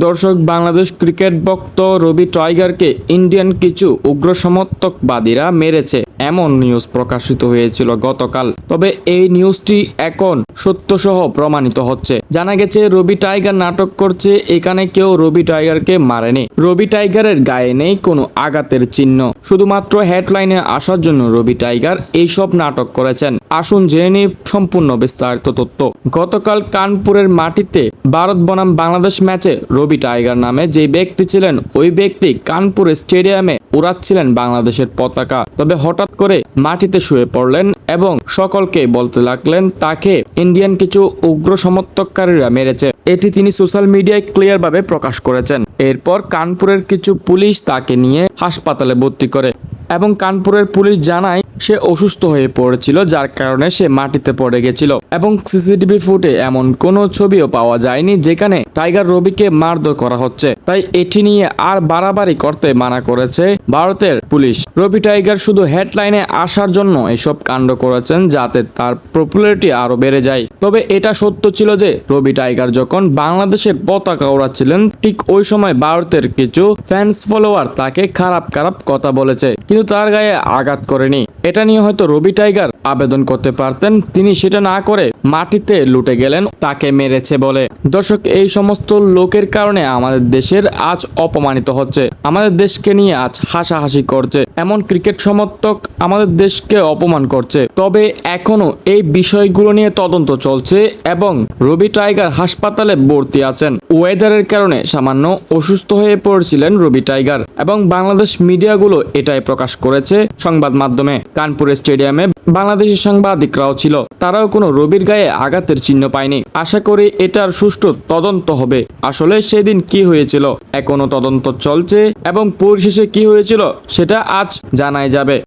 দর্শক, বাংলাদেশ ক্রিকেট ভক্ত রবি টাইগারকে ইন্ডিয়ান কিছু উগ্র সমর্থকবাদীরা মেরেছে, এমন নিউজ প্রকাশিত হয়েছিল গতকাল। তবে এই নিউজটি এখন সত্যসহ প্রমাণিত হচ্ছে। জানা গেছে, রবি টাইগার নাটক করছে, এখানে কেউ রবি টাইগারকে মারেনি। রবি টাইগারের গায়ে নেই কোনো আঘাতের চিহ্ন। শুধুমাত্র হেডলাইনে আসার জন্য রবি টাইগার এইসব নাটক করেছেন। আসুন জেনে নিই সম্পূর্ণ বিস্তারিত তথ্য। গতকাল কানপুরের মাটিতে ভারত বনাম বাংলাদেশ ম্যাচে রবি টাইগার নামে যে ব্যক্তি ছিলেন, ওই ব্যক্তি কানপুর স্টেডিয়ামে উড়াচ্ছিলেন বাংলাদেশের পতাকা। তবে হঠাৎ করে মাটিতে শুয়ে পড়লেন এবং সকলকে বলতে লাগলেন, তাকে ইন্ডিয়ান কিছু উগ্র সমর্থককারীরা মেরেছে। এটি তিনি সোশ্যাল মিডিয়ায় ক্লিয়ারভাবে প্রকাশ করেছেন। এরপর কানপুরের কিছু পুলিশ তাকে নিয়ে হাসপাতালে ভর্তি করে এবং কানপুরের পুলিশ জানায় সে অসুস্থ হয়ে পড়েছিল, যার কারণে সে মাটিতে পড়ে গেছিল। এবং সিসিটিভি ফুটে এমন কোনো ছবিও পাওয়া যায়নি যেখানে টাইগার রবিকে মারধর করা হচ্ছে। তাই এটি নিয়ে আর বাড়াবাড়ি করতে মানা করেছে ভারতের পুলিশ। রবি টাইগার শুধু হেডলাইনে আসার জন্য এসব কাণ্ড করেছেন যাতে তার পপুলারিটি আরও বেড়ে যায়। তবে এটা সত্য ছিল যে রবি টাইগার যখন বাংলাদেশের পতাকা ওড়াচ্ছিলেন, ঠিক ওই সময় ভারতের কিছু ফ্যান্স ফলোয়ার তাকে খারাপ খারাপ কথা বলেছে, কিন্তু তার গায়ে আঘাত করেনি। এটা নিয়ে হয়তো রবি টাইগার আবেদন করতে পারতেন। তিনি সেটা না করে মাটিতে লুটে গেলেন, তাকে মেরেছে বলে। দর্শক, এই সমস্ত লোকের কারণে আমাদের দেশের আজ অপমানিত হচ্ছে। আমাদের দেশকে নিয়ে আজ হাসাহাসি করছে। এমন ক্রিকেট সমর্থক আমাদের দেশকে অপমান করছে। তবে এখনও এই বিষয়গুলো নিয়ে তদন্ত চলছে এবং রবি টাইগার হাসপাতালে ভর্তি আছেন। ওয়েদারের কারণে সামান্য অসুস্থ হয়ে পড়েছিলেন রবি টাইগার এবং বাংলাদেশ মিডিয়াগুলো এটাই প্রকাশ করেছে সংবাদ মাধ্যমে। কানপুরের স্টেডিয়ামে বাংলাদেশি সাংবাদিকরাও ছিল। তারাও কোনো রবির গায়ে আঘাতের চিহ্ন পায়নি। আশা করি এটার সুষ্ঠু তদন্ত হবে। আসলে সেদিন কি হয়েছিল, এখনও তদন্ত চলছে এবং পরিশেষে কি হয়েছিল, সেটা আজ জানাই যাবে।